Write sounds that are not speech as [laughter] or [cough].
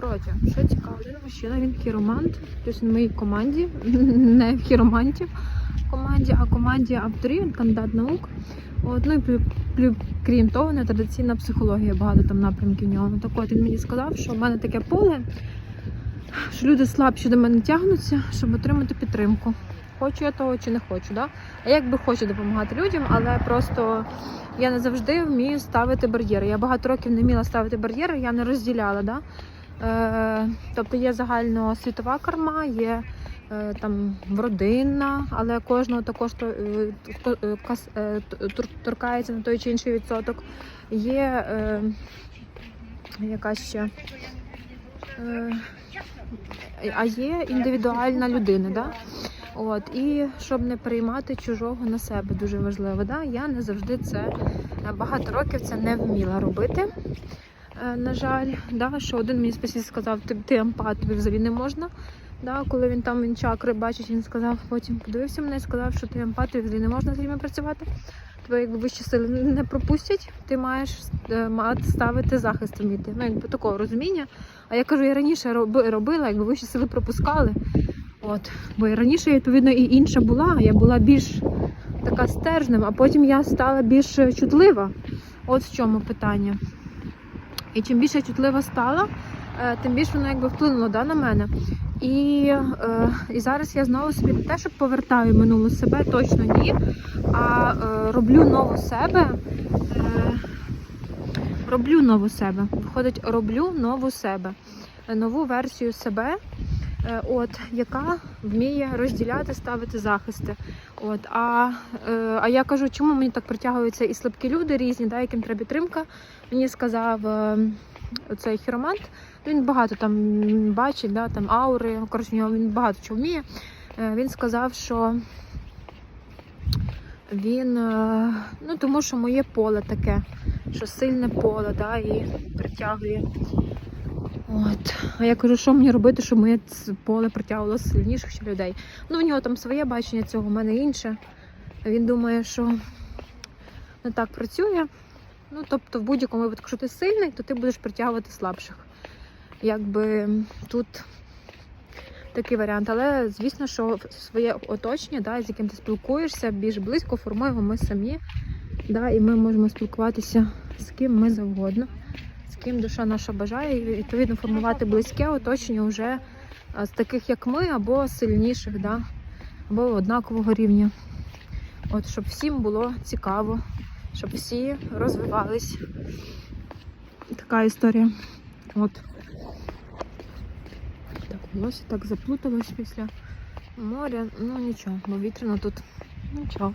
Коротше, що цікаво, один мужчина, він хіромант, тобто в моїй команді, [laughs] не в хіромантів команді, а команді авторів, він кандидат наук. От, ну і плю- крім того, нетрадиційна психологія, багато там напрямків нього. Так от він мені сказав, що в мене таке поле, що люди слабші до мене тягнуться, щоб отримати підтримку. Хочу я того чи не хочу. Да? А як би хочу допомагати людям, але просто я не завжди вмію ставити бар'єри. Я багато років не вміла ставити бар'єри, я не розділяла. Да? Е, тобто є загальноосвітова карма, є е, там родинна, але кожного також е, торкається на той чи інший відсоток. Є яка ще. А є індивідуальна людина, да? От, і щоб не приймати чужого на себе, дуже важливо. Да? Я не завжди це багато років це не вміла робити. Е, На жаль, да, що один мені спеціаліст сказав, ти, емпат, тобі взагалі не можна. Да, коли він там він чакри бачить, він сказав, потім подивився мене і сказав, що ти емпат, тобі взагалі не можна з людьми працювати. Тебе якби вищі сили не пропустять, ти маєш е, мати ставити захист вміти. Ну, якби такого розуміння. А я кажу, я раніше роби, робила, якби вищі сили пропускали. От, бо і раніше, відповідно, і інша була. Я була більш така стержнем, а потім я стала більш чутлива. От в чому питання. І чим більше я чутлива стала, е, тим більше воно якби вплинуло да, на мене. І, е, і зараз я знову собі не те, що повертаю минуле себе, точно ні. А е, роблю нову себе. Е, роблю нову себе. Виходить, роблю нову себе, нову версію себе, от, яка вміє розділяти, ставити захисти. От, а, е, а я кажу, чому мені так притягуються і слабкі люди різні, да, яким треба підтримка. Мені сказав е, цей хіромант, він багато там бачить, да, там аури, коротше, він багато чого вміє. Е, Він сказав, що він, е, ну тому що моє поле таке, що сильне поле, да, і притягує. От. А я кажу, що мені робити, щоб моє поле притягувало сильніших ще людей. Ну, в нього там своє бачення цього, в мене інше. Він думає, що не так працює. Ну, тобто, в будь-якому випадку, якщо ти сильний, то ти будеш притягувати слабших. Якби тут такий варіант. Але звісно, що своє оточення, да, з яким ти спілкуєшся, більш близько формуємо ми самі. Да, і ми можемо спілкуватися з ким ми завгодно, ким душа наша бажає, і відповідно формувати близьке оточення вже з таких, як ми, або сильніших, да, або однакового рівня. От, щоб всім було цікаво, щоб всі розвивались. Така історія. От. Так, волосся так заплуталось після моря. Ну нічого, бо вітряно тут. Нічого.